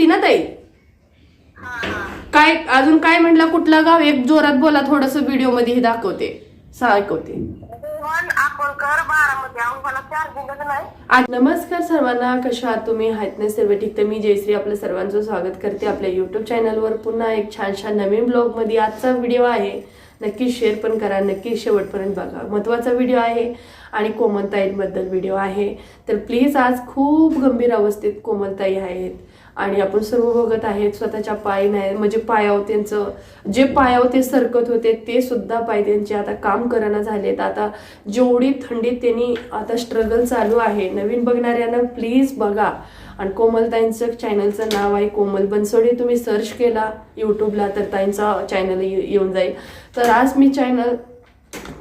बारामती ना ताई? काय अजून काय म्हटलं कुठलं गाव? एक जोरात बोला थोडस व्हिडिओमध्ये हे दाखवते. ऐकवते. नमस्कार सर्वांना कशा आहात तुम्ही? आहेत ना सर्व ठीक? तर मी जयश्री आपल्या सर्वांचं स्वागत करते आपल्या युट्यूब चॅनलवर पुन्हा एक छान छान नवीन ब्लॉगमध्ये आजचा व्हिडिओ आहे नक्की शेअर पण करा नक्की शेवटपर्यंत बघा. महत्त्वाचा व्हिडिओ आहे आणि कोमलताईंबद्दल व्हिडिओ आहे. तर प्लीज आज खूप गंभीर अवस्थेत कोमलताई आहेत. आणि आपण सर्व बघत आहेत स्वतःच्या पाय नाही म्हणजे पायाव त्यांचं. जे पायाव ते सरकत होते ते सुद्धा पाय त्यांचे आता काम करणं झालेत. आता जेवढी थंडीत त्यांनी आता स्ट्रगल चालू आहे नवीन बघणाऱ्यांना प्लीज बघा. आणि कोमलताईंचं चॅनलचं नाव आहे कोमल बनसोडे तुम्ही सर्च केला यूट्यूबला तर ताईंचा चॅनल येऊन जाईल. तर आज मी चॅनल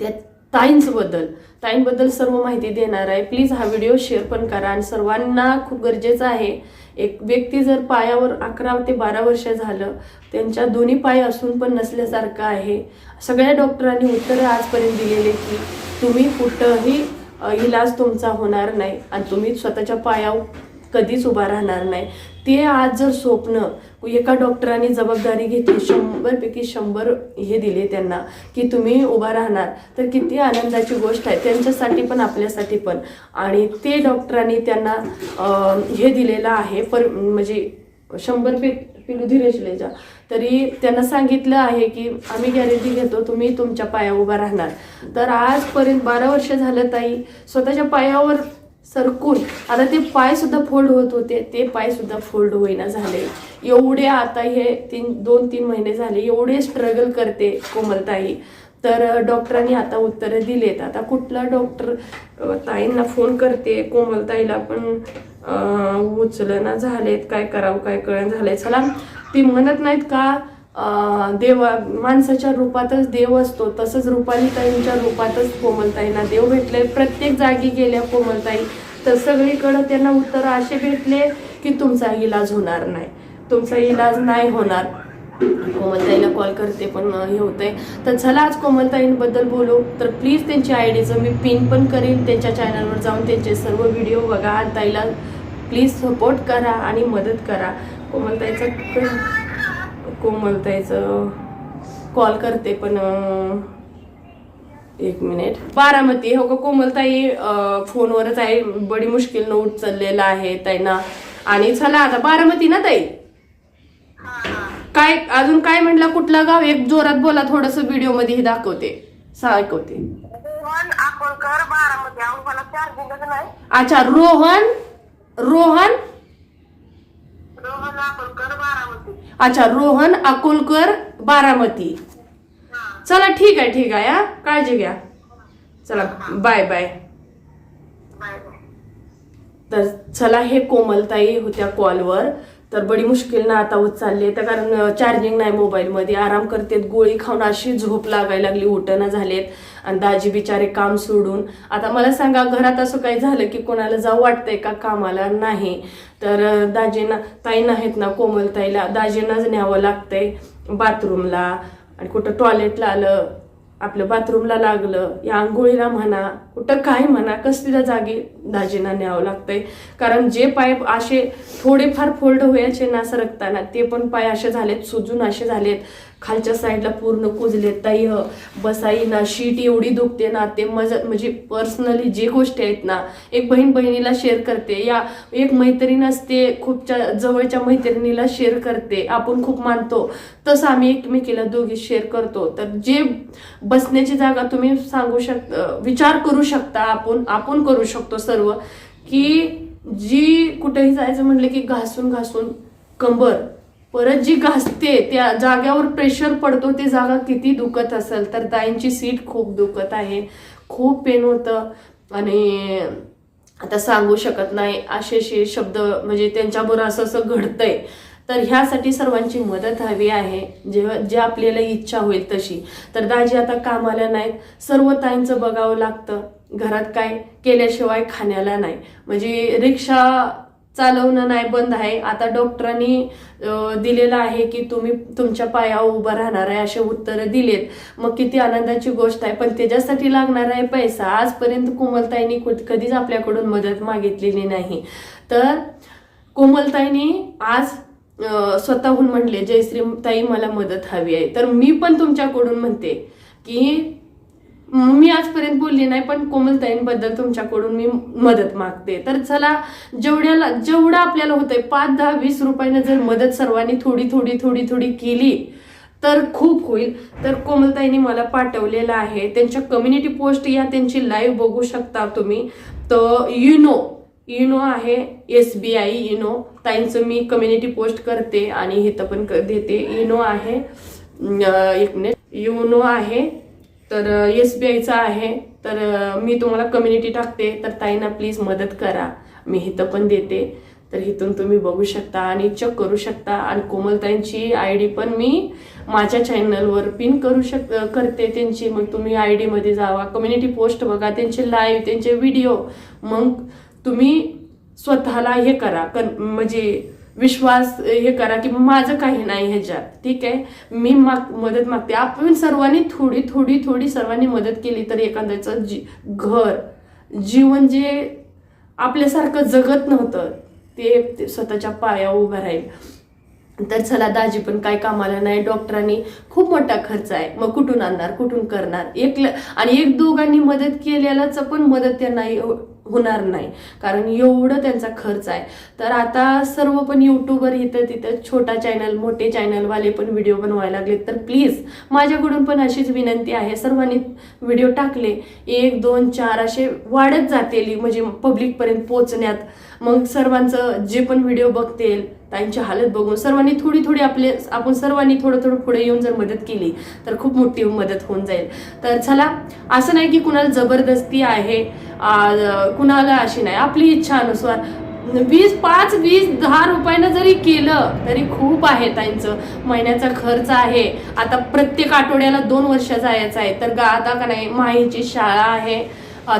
त्या ताईंबद्दल ताईंबद्दल सर्व माहिती देणार आहे. प्लीज हा व्हिडिओ शेअर पण करा आणि सर्वांना खूप गरजेचं आहे एक व्यक्ती जर पायावर अकरा ते बारा वर्ष झालं त्यांच्या दोन्ही पाय असून पण नसल्यासारखं आहे. सगळ्या डॉक्टरांनी उत्तरं आजपर्यंत दिलेले की तुम्ही कुठंही इलाज तुमचा होणार नाही आणि तुम्ही स्वतःच्या पायावर कधीच उभा राहणार नाही. ते आज जर स्वप्न एका डॉक्टरांनी जबाबदारी घेतली शंभरपैकी शंभर हे दिले त्यांना की तुम्ही उभा राहणार. तर किती आनंदाची गोष्ट आहे. त्यांच्यासाठी पण आपल्यासाठी पण. आणि ते डॉक्टरांनी त्यांना हे दिलेलं आहे पर म्हणजे शंभर पे पिलू धीरेशलेजा तरी त्यांना सांगितलं आहे की आम्ही गॅरंटी घेतो तुम्ही तुमच्या पायावर उभा राहणार. तर आजपर्यंत बारा वर्ष झालं ताई स्वतःच्या पायावर सरकून आता ते पायसुद्धा फोल्ड होत होते ते पायसुद्धा फोल्ड होईना झाले. एवढे आता हे तीन दोन तीन महिने झाले एवढे स्ट्रगल करते कोमलताई. तर डॉक्टरांनी आता उत्तरं दिलेत. आता कुठला डॉक्टर ताईंना फोन करते कोमलताईला पण उचलना झालेत. काय करावं काय कळण झालंय. चला ती म्हणत नाहीत का देव माणसाच्या रूपातच देव असतो. तसंच रुपाली ताईंच्या रूपातच कोमलताईंना देव भेटले. प्रत्येक जागी गेल्या कोमलताई. तर सगळीकडं त्यांना उत्तर असे भेटले की तुमचा इलाज होणार नाही. तुमचा इलाज नाही होणार. कोमलताईला कॉल करते पण हे होतंय. तर चला आज कोमलताईंबद्दल बोलू. तर प्लीज त्यांच्या आय डीचं मी पिन पण करेन. त्यांच्या चॅनलवर जाऊन त्यांचे सर्व व्हिडिओ बघा. आणि ताईला प्लीज सपोर्ट करा आणि मदत करा. कोमलताईचं कोमलताईचं कॉल करते पण एक मिनिट बारामती. हो का कोमलताई फोनवरच आहे. बडी मुश्किल न उचललेला आहे ताईना. आणि चला आता बारामती ना ताई? काय अजून काय म्हटलं कुठलं गाव? एक जोरात बोला थोडस व्हिडिओमध्ये हे दाखवते. नाही. अच्छा रोहन? रोहन? रोहन अकोलकर बारामती. अच्छा रोहन अकोलकर बारामती. चला ठीक आहे ठीक आहे काळजी घ्या. चला बाय बाय बाय बाय तर चला हे कोमलताई होत्या कॉलवर तर बडी मुश्किल ना आता होत चालली तर कारण चार्जिंग नाही मोबाईलमध्ये आराम करतेत गोळी खाऊन अशी झोप लागायला लागली उठणं झालेत. आणि दाजी बिचारे काम सोडून. आता मला सांगा घरात असं काही झालं की कोणाला जाऊ वाटतंय का कामाला? नाही. तर दाजींना ताई नाहीत ना कोमलताईला दाजींनाच न्यावं लागतंय बाथरूमला आणि कुठं टॉयलेटला आलं आपलं बाथरूमला लागलं या आंघोळीला म्हणा कुठं काय म्हणा कसलीला जागी दाजींना न्यावं लागतंय. कारण जे पाय असे थोडेफार फोल्ड व्हायचे ना सरकताना ते पण पाय असे झालेत सुजून असे झालेत. खालच्या साईडला पूर्ण कुजले ताई ह, बसाई ना शीट एवढी दुखते ना ते मजा म्हणजे पर्सनली जे गोष्टी आहेत ना एक बहीण बहिणीला शेअर करते. या एक मैत्रीण असते खूपच्या जवळच्या मैत्रिणीला शेअर करते. आपण खूप मानतो. तसं आम्ही एकमेकीला दोघी शेअर करतो. तर जे बसण्याची जागा तुम्ही सांगू शक विचार करू शकता आपण आपण करू शकतो सर्व. की जी कुठेही जायचं म्हटलं की घासून घासून कंबर परत जी घासते त्या जाग्यावर प्रेशर पडतो ते जागा किती दुखत असेल तर ताईंची सीट खूप दुखत आहे. खूप पेन होतं. आणि आता सांगू शकत नाही असे शब्द म्हणजे त्यांच्याबरोबर असं असं घडतंय. तर ह्यासाठी सर्वांची मदत हवी आहे. जेव्हा जे आपल्याला इच्छा होईल तशी. तर दाजी आता कामाला नाहीत. सर्व ताईंचं बघावं लागतं. घरात काय केल्याशिवाय खाण्याला नाही. म्हणजे रिक्षा चालवणं नाही बंद आहे. आता डॉक्टरांनी दिलेलं आहे की तुम्ही तुमच्या पायावर उभं राहणार आहे असे उत्तरं दिलेत. मग किती आनंदाची गोष्ट आहे. पण त्याच्यासाठी लागणार आहे पैसा. आजपर्यंत कोमलताईंनी कुठ- कधीच आपल्याकडून मदत मागितलेली नाही. तर कोमलताईंनी आज स्वतःहून म्हणले जयश्रीताई मला मदत हवी आहे. तर मी पण तुमच्याकडून म्हणते की मी आजपर्यंत बोलली नाही पण कोमलताईंबद्दल तुमच्याकडून मी मदत मागते. तर चला जेवढ्याला जेवढं आपल्याला होतंय पाच दहा वीस रुपयानं जर मदत सर्वांनी थोडी थोडी थोडी थोडी केली तर खूप होईल. तर कोमलताईंनी मला पाठवलेलं आहे. त्यांच्या कम्युनिटी पोस्ट या त्यांची लाईव्ह बघू शकता तुम्ही. तर युनो युनो आहे एस बी आय युनो ताईंचं मी कम्युनिटी पोस्ट करते आणि हिथं पण क- देते. युनो आहे एक मिनिट युनो आहे तर एस बी आयचा आहे. तर मी तुम्हाला कम्युनिटी टाकते. तर ताईंना प्लीज मदत करा. मी इथं पण देते. तर इथून तुम्ही बघू शकता आणि चेक करू शकता. आणि कोमलताईंची आय डी पण मी माझ्या चॅनलवर पिन करू शक करते त्यांची. मग तुम्ही आय डीमध्ये जावा. कम्युनिटी पोस्ट बघा. त्यांचे लाईव्ह त्यांचे व्हिडिओ मग तुम्ही स्वतःला हे करा. कन म्हणजे विश्वास हे करा की माझं काही नाही ह्याच्यात. ठीक आहे? मी माग मदत मागते. आपण सर्वांनी थोडी थोडी थोडी सर्वांनी मदत केली तर एखाद्याचं जी घर जीवन जे आपल्यासारखं जगत नव्हतं ते स्वतःच्या पाया उभं राहील. तर चला दाजी पण काय कामाला नाही डॉक्टरांनी खूप मोठा खर्च आहे. मग कुठून आणणार कुठून करणार? एक आणि एक दोघांनी मदत केलेलाच पण मदत त्यांना होणार नाही. कारण एवढं त्यांचा खर्च आहे. तर आता सर्व पण युट्यूबर इथं तिथं छोटा चॅनल मोठे चॅनलवाले पण व्हिडिओ बनवायला लागले तर प्लीज माझ्याकडून पण अशीच विनंती आहे. सर्वांनी व्हिडिओ टाकले. एक दोन चार असे वाढत जातील. म्हणजे पब्लिकपर्यंत पोचण्यात मग सर्वांचं जे पण व्हिडिओ बघतील ताईंची हालत बघून सर्वांनी थोडी थोडी आपले आपण सर्वांनी थोडं थोडं पुढे येऊन जर मदत केली तर खूप मोठी मदत होऊन जाईल. तर चला असं नाही की कुणाला जबरदस्ती आहे कुणाला अशी नाही. आपली इच्छानुसार वीस पाच वीस दहा रुपयानं जरी केलं तरी खूप आहे त्यांचं महिन्याचा खर्च आहे. आता प्रत्येक आठवड्याला दोन वर्ष जायचं आहे. तर गा आता का नाही माहीची शाळा आहे.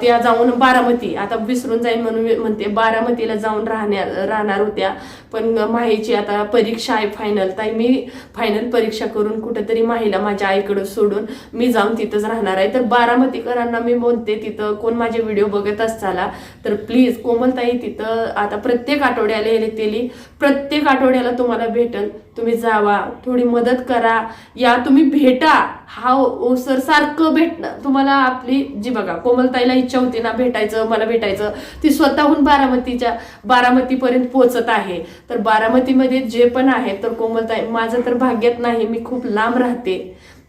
त्या जाऊन बारामती. आता विसरून जाईन म्हणून म्हणते बारामतीला जाऊन राहण्या राहणार होत्या. पण माहीची आता परीक्षा आहे फायनल ताई मी फायनल परीक्षा करून कुठेतरी माहीला माझ्या आईकडं सोडून मी जाऊन तिथंच राहणार आहे. तर बारामतीकरांना मी बोलते तिथं कोण माझे व्हिडिओ बघत असताना तर प्लीज कोमलताई तिथं आता प्रत्येक आठवड्याला येतेली प्रत्येक आठवड्याला तुम्हाला भेटल. तुम्ही जावा थोडी मदत करा. या तुम्ही भेटा. हा ओसर सारखं भेटणं. तुम्हाला आपली जी बघा कोमलताईला इच्छा होती ना भेटायचं मला भेटायचं ती स्वतःहून बारामतीच्या बारामतीपर्यंत पोहोचत आहे. तर बारामतीमध्ये जे पण आहे तर कोमलताई माझं तर भाग्यात नाही मी खूप लांब राहते.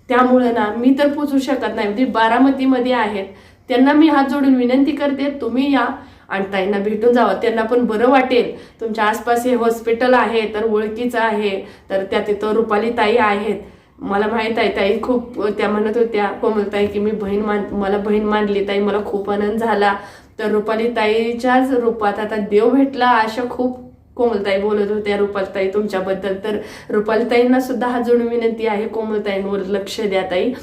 त्यामुळं ना मी तर पोचू शकत नाही. म्हणजे बारामतीमध्ये आहेत त्यांना मी हात जोडून विनंती करते तुम्ही या आणि ताईंना भेटून जावं. त्यांना पण बरं वाटेल. तुमच्या आसपास हे हॉस्पिटल आहे तर ओळखीचं आहे तर त्या तिथं रुपाली ताई आहेत. मला माहीत आहे ताई खूप त्या म्हणत होत्या कोमलताई की मी बहीण मान मला बहीण मानली ताई मला खूप आनंद झाला. तर रुपाली ताईच्याच रूपात आता देव भेटला अशा खूप कोमलताई बोलत होत्या रुपालताई तुमच्याबद्दल तर रुपालताईंना सुद्धा हा जोडून विनंती आहे. कोमलताईंवर लक्ष द्या ताई.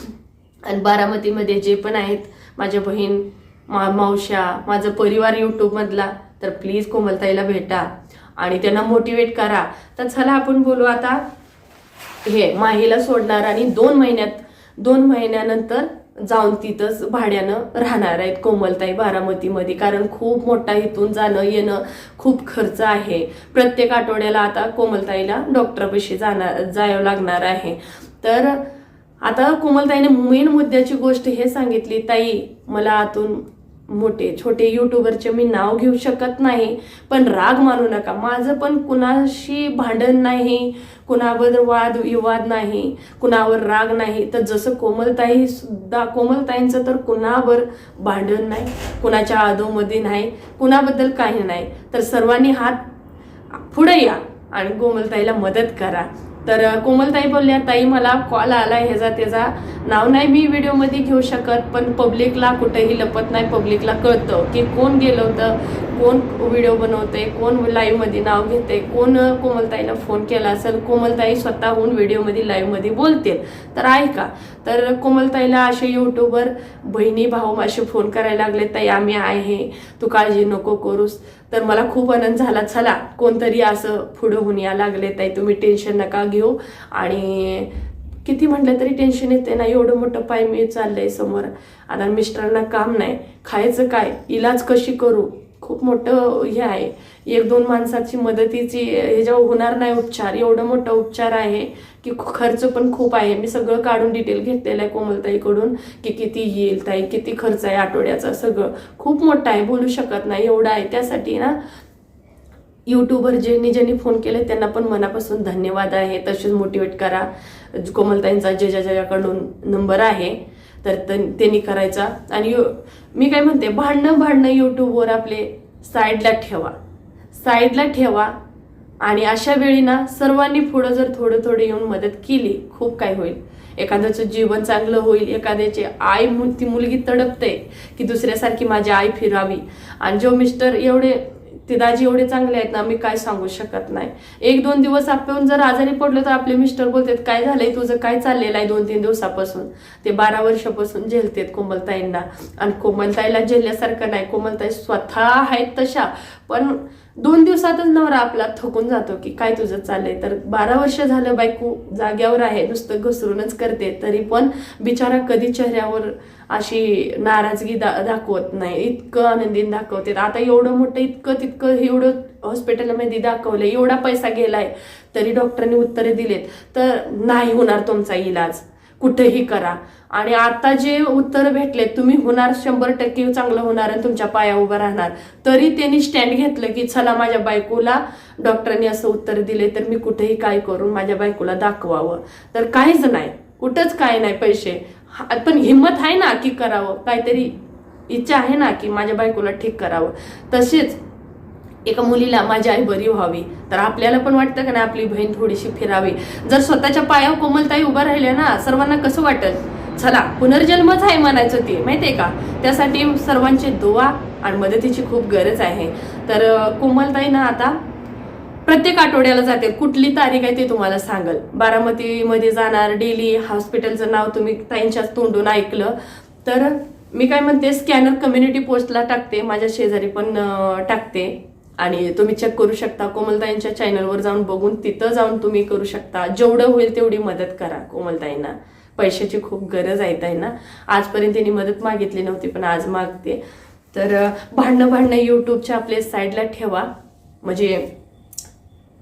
आणि बारामतीमध्ये जे पण आहेत माझ्या बहीण मा मावश्या माझं परिवार यूट्यूबमधला तर प्लीज कोमलताईला भेटा आणि त्यांना मोटिवेट करा. तर चला आपण बोलू आता. हे माहीला सोडणार आणि दोन महिन्यात दोन महिन्यानंतर जाऊन तिथंच भाड्यानं राहणार आहेत कोमलताई बारामतीमध्ये. कारण खूप मोठा इथून जाणं येणं खूप खर्च आहे. प्रत्येक आठवड्याला आता कोमलताईला डॉक्टरपाशी जाणार जावं लागणार आहे. तर आता कोमलताईने मेन मुद्द्याची गोष्ट हे सांगितली ताई मला आतून मोठे छोटे युट्यूबरचे मी नाव घेऊ शकत नाही पण राग मानू नका. माझं पण कुणाशी भांडण नाही कुणाबद्दल वाद विवाद नाही कुणावर राग नाही. तर जसं कोमलताई सुद्धा कोमलताईंचं तर कुणावर भांडण नाही कुणाच्या आदोमध्ये नाही कुणाबद्दल काही नाही. तर सर्वांनी हात पुढे या आणि कोमलताईला मदत करा. तर कोमलताई बोलल्या ताई मला कॉल आला ह्याचा त्याचा नाव नाही मी व्हिडिओमध्ये घेऊ शकत पण पब्लिकला कुठेही लपत नाही पब्लिकला कळतं की कोण गेलं होतं कोण व्हिडिओ बनवते कोण लाईव्हमध्ये नाव घेते कोण कोमलताईला फोन केला असेल कोमलताई स्वतःहून व्हिडिओमध्ये लाईव्हमध्ये बोलतील. तर ऐका तर कोमलताईला असे युट्यूबर बहिणी भाऊ असे फोन करायला लागले ताई आम्ही आहे तू काळजी नको करूस. तर मला खूप आनंद झाला. चला कोणतरी असं पुढं होऊन या लागले ताई तुम्ही टेन्शन नका घेऊ. आणि किती म्हटलं तरी टेन्शन येते ना एवढं मोठं पाय मी चाललंय समोर. आता मिस्टरांना काम नाही. खायचं काय? इलाज कशी करू? खूप मोठं हे आहे. एक दोन माणसाची मदतीची ह्याच्यावर होणार नाही उपचार. एवढं मोठं उपचार आहे की खर्च पण खूप आहे. मी सगळं काढून डिटेल घेतलेलं आहे कोमलताईकडून की किती येईल ताई किती खर्च आहे आठवड्याचा सगळं. खूप मोठं आहे बोलू शकत नाही. एवढं आहे. त्यासाठी ना यूट्यूबवर ज्यांनी ज्यांनी फोन केले त्यांना पण मनापासून धन्यवाद आहे. तसेच मोटिवेट करा. कोमलताईंचा जे ज्या ज्याच्याकडून नंबर आहे तर त्यांनी करायचा. आणि मी काय म्हणते भांडणं भांडणं यूट्यूबवर आपले साईडला ठेवा. साईडला ठेवा आणि अशा वेळी ना सर्वांनी पुढं जर थोडं थोडं येऊन मदत केली खूप काय होईल. एखाद्याचं जीवन चांगलं होईल एखाद्याची आई ती मुलगी तडपते की दुसऱ्यासारखी माझी आई फिरावी. आणि जो मिस्टर एवढे ते दाजी एवढे चांगले आहेत ना मी काय सांगू शकत नाही. एक दोन दिवस आपण जर आजारी पडलो तर आपले मिस्टर बोलतात काय झालंय तुझं? काय चाललेलं आहे दोन तीन दिवसापासून? ते बारा वर्षापासून झेलतेत कोमलताईंना. आणि कोमलताईला झेलल्यासारखं नाही कोमलताई स्वतः आहेत तशा. पण दोन दिवसातच नवरा आपला थकून जातो की काय तुझं चाललंय? तर बारा वर्ष झालं बायको जाग्यावर आहे नुसतं घसरूनच करते. तरी पण बिचारा कधी चेहऱ्यावर अशी नाराजगी दा दाखवत नाही. इतकं आनंदीन दाखवते. आता एवढं मोठं इतकं तितकं एवढं हॉस्पिटलमध्ये दाखवलं एवढा पैसा गेलाय तरी डॉक्टरांनी उत्तरे दिलेत. तर नाही होणार तुमचा इलाज. कुठेही करा. आणि आता जे उत्तर भेटले तुम्ही होणार शंभर टक्के चांगलं होणार आणि तुमच्या पाया उभं राहणार. तरी त्यांनी स्टँड घेतलं की चला माझ्या बायकोला डॉक्टरांनी असं उत्तर दिले तर मी कुठेही काय करून माझ्या बायकोला दाखवावं. तर काहीच नाही. कुठंच काय नाही पैसे. पण हिंमत आहे ना की करावं. काहीतरी इच्छा आहे ना की माझ्या बायकोला ठीक करावं. तसेच एका मुलीला माझी आई बरी व्हावी. तर आपल्याला पण वाटतं का ना आपली बहीण थोडीशी फिरावी. जर स्वतःच्या पायावर कोमलताई उभा राहिल्या ना सर्वांना कसं वाटत चला पुनर्जन्मच आहे म्हणायचं ते माहितीये का? त्यासाठी सर्वांची दुवा आणि मदतीची खूप गरज आहे. तर कोमलताई ना आता प्रत्येक आठवड्याला जातील कुठली तारीख आहे ते तुम्हाला सांगल. बारामतीमध्ये जाणार डेली हॉस्पिटलचं नाव तुम्ही ताईंच्याच तोंडून ऐकलं. तर मी काय म्हणते स्कॅनर कम्युनिटी पोस्टला टाकते माझ्या शेजारी पण टाकते. आणि तुम्ही चेक करू शकता. कोमलताईंच्या चॅनलवर जाऊन बघून तिथं जाऊन तुम्ही करू शकता. जेवढं होईल तेवढी मदत करा कोमलताईंना. पैशाची खूप गरज आहे ताईंना. आजपर्यंत त्यांनी मदत मागितली नव्हती पण आज मागते. तर भांडणं भांडणं युट्यूबच्या आपल्या साईडला ठेवा. म्हणजे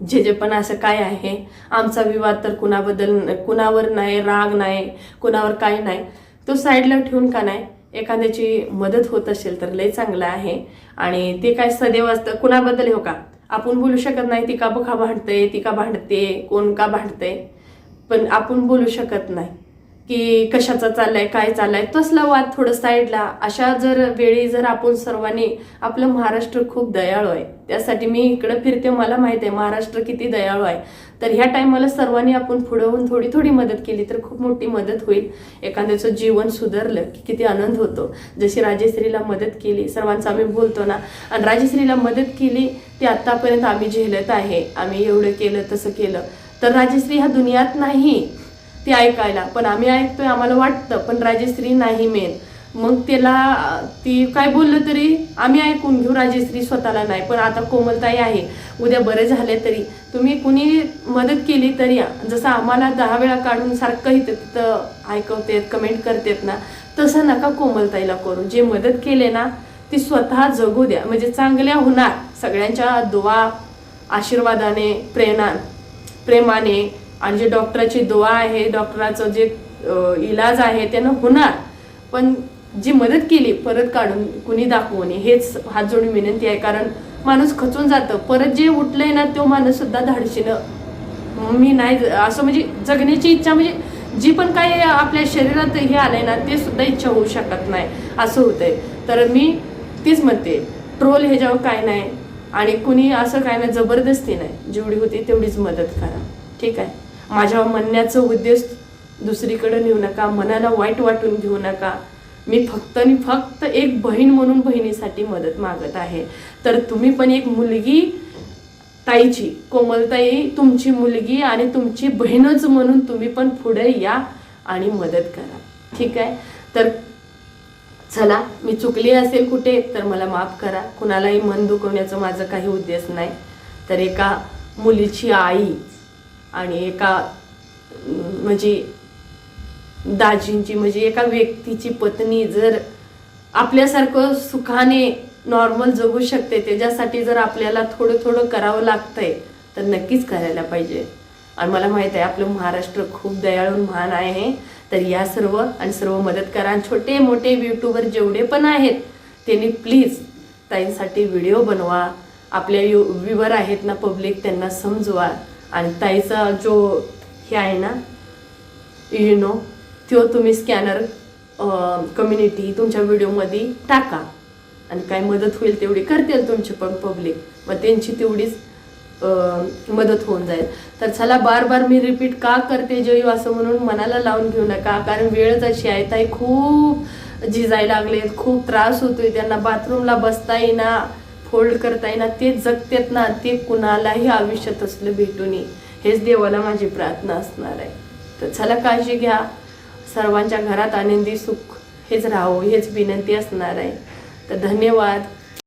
जे जे पण असं काय आहे आमचा विवाद तर कुणाबद्दल कुणावर नाही राग नाही कुणावर काय नाही. तो साईडला ठेवून का नाही एखाद्याची मदत होत असेल तर लय चांगलं आहे. आणि ते काय सदैव असतं कुणाबद्दल हो का? आपण बोलू शकत नाही ती का बखा भांडते ती का भांडते कोण का भांडते. पण आपण बोलू शकत नाही. की कशाचा चाललाय काय चाललाय तसला वाद थोडं साईडला. अशा जर वेळी जर आपण सर्वांनी आपलं महाराष्ट्र खूप दयाळू आहे. त्यासाठी मी इकडं फिरते मला माहीत आहे महाराष्ट्र किती दयाळू आहे. तर ह्या टायमाला सर्वांनी आपण पुढं होऊन थोडी थोडी मदत केली तर खूप मोठी मदत होईल. एखाद्याचं जीवन सुधारलं की किती आनंद होतो. जशी राजेश्रीला मदत केली सर्वांचं आम्ही बोलतो ना आणि राजेश्रीला मदत केली ती आत्तापर्यंत आम्ही झेलत आहे. आम्ही एवढं केलं तसं केलं. तर राजेश्री ह्या दुनियात नाही. ते ऐकायला. पण आम्ही ऐकतोय आम्हाला वाटतं पण राजेश्री नाही मेन. मग त्याला ती काय बोललं तरी आम्ही ऐकून घेऊ राजेश्री स्वतःला नाही पण आता कोमलताई आहे. उद्या बरे झाले तरी. तुम्ही कुणी मदत केली तरी या. जसं आम्हाला दहा वेळा काढून सारखं इथं तिथं ऐकवतेत कमेंट करतेत ना तसं नका कोमलताईला करू. जे मदत केले ना ती स्वतः जगू द्या. म्हणजे चांगल्या होणार. सगळ्यांच्या दुवा आशीर्वादाने प्रेरणा प्रेमाने आणि जे डॉक्टराची दुवा आहे डॉक्टराचं जे इलाज आहे त्यानं होणार. पण जी मदत केली परत काढून कुणी दाखवू नये हेच हात जोडून विनंती आहे. कारण माणूस खचून जातं. परत जे उठलंय ना तो माणूस सुद्धा धाडशीनं मी नाही ज- असं म्हणजे जगण्याची इच्छा म्हणजे जी पण काही आपल्या शरीरात हे आलंय ना ते सुद्धा इच्छा होऊ शकत नाही. असं होतंय. तर मी तीच म्हणते ट्रोल ह्याच्यावर काय नाही. आणि कुणी असं काय नाही जबरदस्ती नाही. जेवढी होती तेवढीच मदत करा. ठीक आहे? माझ्या म्हणण्याचं उद्देश दुसरीकडे नेऊ नका मनाला वाईट वाटून घेऊ नका. मी फक्त आणि फक्त एक बहीण म्हणून बहिणीसाठी मदत मागत आहे. तर तुम्ही पण एक मुलगी ताईची कोमलताई तुमची मुलगी आणि तुमची बहीणच म्हणून तुम्ही पण पुढे या आणि मदत करा. ठीक आहे? तर चला मी चुकली असेल कुठे तर मला माफ करा. कुणालाही मन दुखवण्याचं माझं काही उद्देश नाही. तर एका मुलीची आई आणि एका म्हणजे दाजींची म्हणजे एका व्यक्तीची पत्नी जर आपल्यासारखं सुखाने नॉर्मल जगू शकते त्याच्यासाठी जर आपल्याला थोडं थोडं करावं लागतंय तर नक्कीच करायला पाहिजे. आणि मला माहीत आहे आपलं महाराष्ट्र खूप दयाळू महान आहे. तर या सर्व आणि सर्व मदत करा. आणि छोटे मोठे यूट्यूबर जेवढे पण आहेत त्यांनी प्लीज ताईंसाठी व्हिडिओ बनवा. आपल्या यू व्ह्युअर आहेत ना पब्लिक त्यांना समजवा. आणि ताईचा जो हे आहे ना यु नो तो तुम्ही स्कॅनर कम्युनिटी तुमच्या व्हिडिओमध्ये टाका. आणि काय मदत होईल तेवढी करतील तुमची पण पब्लिक मग त्यांची तेवढीच मदत होऊन जाईल. तर चला बार बार मी रिपीट का करते जेव असं म्हणून मनाला लावून घेऊ नका. कारण वेळच अशी आहे. ताई खूप झिजायला लागले खूप त्रास होतोय. त्यांना बाथरूमला बसता येईना फोल्ड करता येईना ते जगतेत ना ते कुणालाही आयुष्यात असलं भेटू नये. हेच देवाला माझी प्रार्थना असणार आहे. तर चला काळजी घ्या. सर्वांच्या घरात आनंदी सुख हेच राहो हेच विनंती असणार आहे. तर धन्यवाद.